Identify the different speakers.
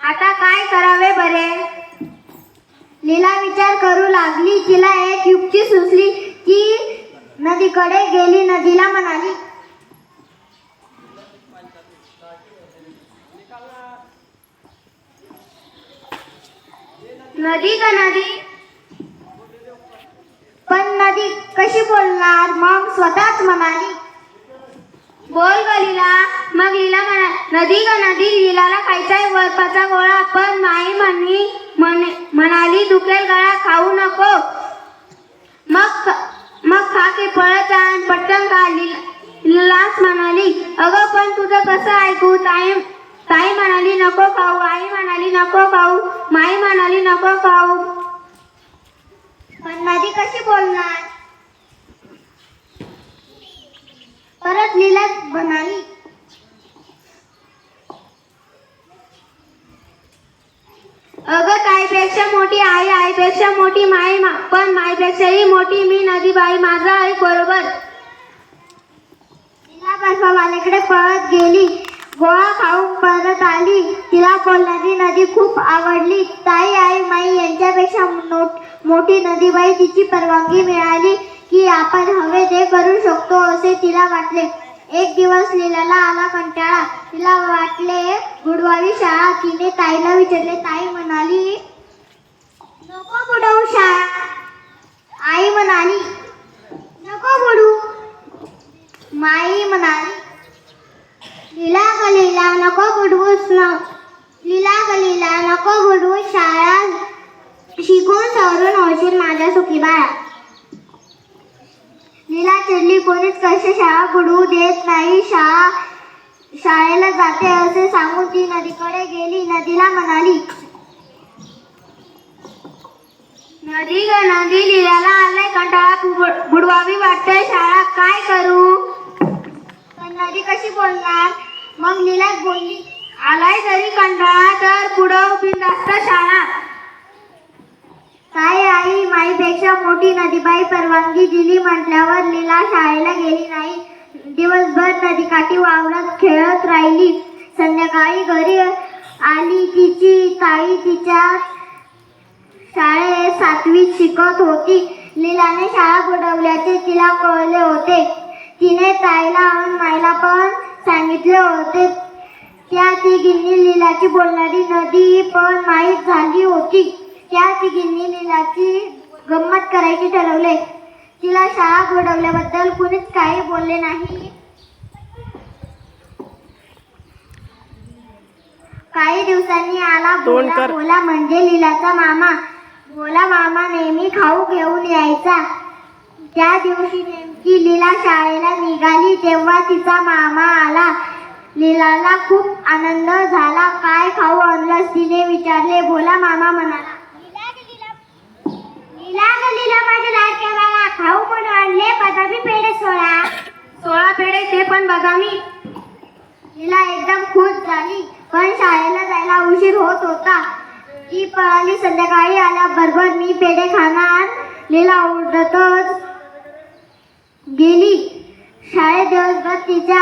Speaker 1: आता काय करावे बरे? लीला विचार करू लागली. तिला एक युक्ती सुचली ती नदीकडे गेली. नदीला म्हणाली नदी का नदी? पण नदी कशी बोलणार? मग स्वतःच म्हणाली बोल ग लीला. मग लीला म्हणा नदी ग नदी लीलाला खायचा आहे बर्फाचा गोळा पण माई म्हणी म्हणे- म्हणाली दुखेल गळा खाऊ नको. मग मग खा की पळत जा पटकन खा लीला- म्हणाली. अगं पण तुझं कसं ऐकू? ताई ताई म्हणाली नको खाऊ आई म्हणाली नको खाऊ माई म्हणाली नको खाऊ. पण नदी कशी बोलणार? परत लीला म्हणाली अगं कायपेक्षा मोठी आई आईपेक्षा मोठी माई मा- पण माईपेक्षाही मोठी मी नदीबाई माझा आई बरोबर. तिला बर्फावाल्याकडे पळत गेली. गोळा खाऊन परत आली. तिला बोलणारी नदी खूप आवडली. ताई आई माई यांच्यापेक्षा मोठी नदीबाई तिची परवानगी मिळाली की आपण हवे ते करू शकतो. असे तिला वाटले. एक दिवस लीलाला आला कंटाळा. तिला वाटले बुडवावी शाळा तिने ताईला विचारले ताई म्हणाली नको बुडवू शाळा. आई म्हणाली नको बुडू. माई म्हणाली लीला गलीला नको बुडवूस न. लीला गलीला नको बुडवू. शाळा शिकून सवरून होशील माझ्या सुखी बाळा कोणीच कसे शाळा बुडवू देत नाही? शाळा शाळेला जाते असे सांगून ती नदीकडे गेली. नदीला म्हणाली नदी ग नदी लिलाला आलाय कंटाळा. बुडवावी वाटतंय शाळा. काय करू? पण नदी कशी बोलणार? मग लिला बोलली आलाय जरी कंटाळा तर पुढं बिंदास्त शाळा. काय आई माईपेक्षा मोठी नदीबाई परवानगी दिली म्हटल्यावर लीला शाळेला गेली नाही. दिवसभर नदीकाठी वावरत खेळत राहिली. संध्याकाळी घरी आली तिची ताई तिच्या शाळेत सातवीत शिकत होती. लीलाने शाळा बुडवल्याचे तिला कळले होते. तिने ताईला आणि माईला पण सांगितले होते. त्या तिघींनी लीलाची बोलणारी नदी पण माहीत झाली होती. त्या तिघींनी लीलाची गंमत करायची ठरवले तिला शाळा बुडवल्याबद्दल कुणीच काही बोलले नाही. काही दिवसांनी आला भोला. भोला म्हणजे लीलाचा मामा. भोला मामा नेहमी खाऊ घेऊन यायचा. त्या दिवशी नेमकी लीला शाळेला निघाली तेव्हा तिचा मामा आला. लीलाला खूप आनंद झाला. काय खाऊ आणलंस? तिने विचारले. भोला मामा म्हणाला लीला ग लीला माझ्या लाडक्या बाळा खाऊ पण आणले बदामी पेढे सोळा सोळा पण बघा मी. बदामी एकदम खुश झाली. पण शाळेला जायला उशीर होत होता. ती पळाली संध्याकाळी आल्याबरोबर मी पेढे खाणार लिला उडतच गेली. शाळेत दिवसभर तिच्या